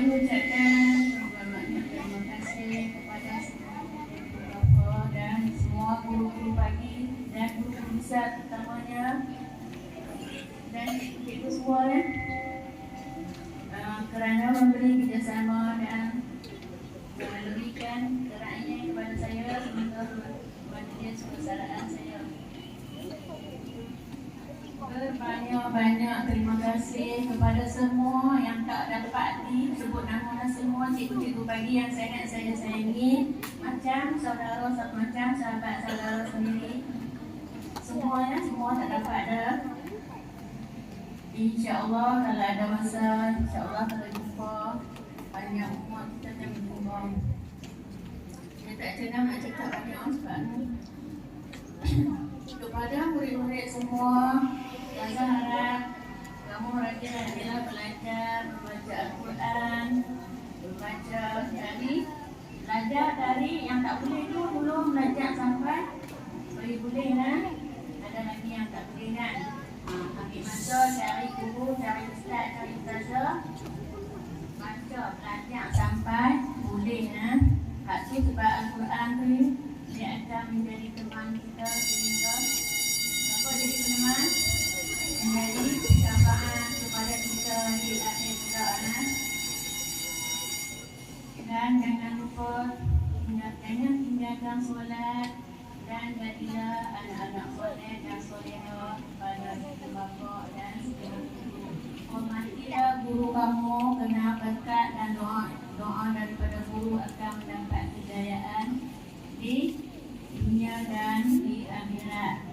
Saya ucapkan terima kasih kepada semua bapa dan semua guru-guru pagi dan guru besar terutamanya dan cikgu semua ya. Uh, kerana memberi kerjasama dan memberikan kerana kepada saya semoga majlis persalahan saya. Berbanyak-banyak terima kasih kepada semua yang tak dapat semua cikgu-cikgu pagi yang sangat saya sayangi. Macam saudara macam sahabat saudara sendiri. Semuanya semua tak dapat ada. InsyaAllah kalau ada masa InsyaAllah kalau jumpa Banyak umat kita akan berjumpa Saya tak senang nak cakap banyak sebab ni. Kepada murid-murid semua Saya harap Kamu rajin-rajinlah belajar Membaca Al-Quran Membaca dari Belajar dari tak boleh tu Belum belajar sampai Boleh-boleh lah. Ada lagi yang tak boleh kan? Ambil masa cari guru, cari ustaz, cari ustazah. Baca, belajar sampai boleh ya. Hak tu sebab Al-Quran ni dia akan menjadi teman kita sehingga apa jadi teman menjadi tambahan kepada kita di akhir perjalanan dan jangan lupa solat dan jadilah anak-anak soleh dan solehah pada kita dan Hormatilah guru kamu kena berkat dan doa doa daripada guru akan mendapat kejayaan di dunia dan di akhirat.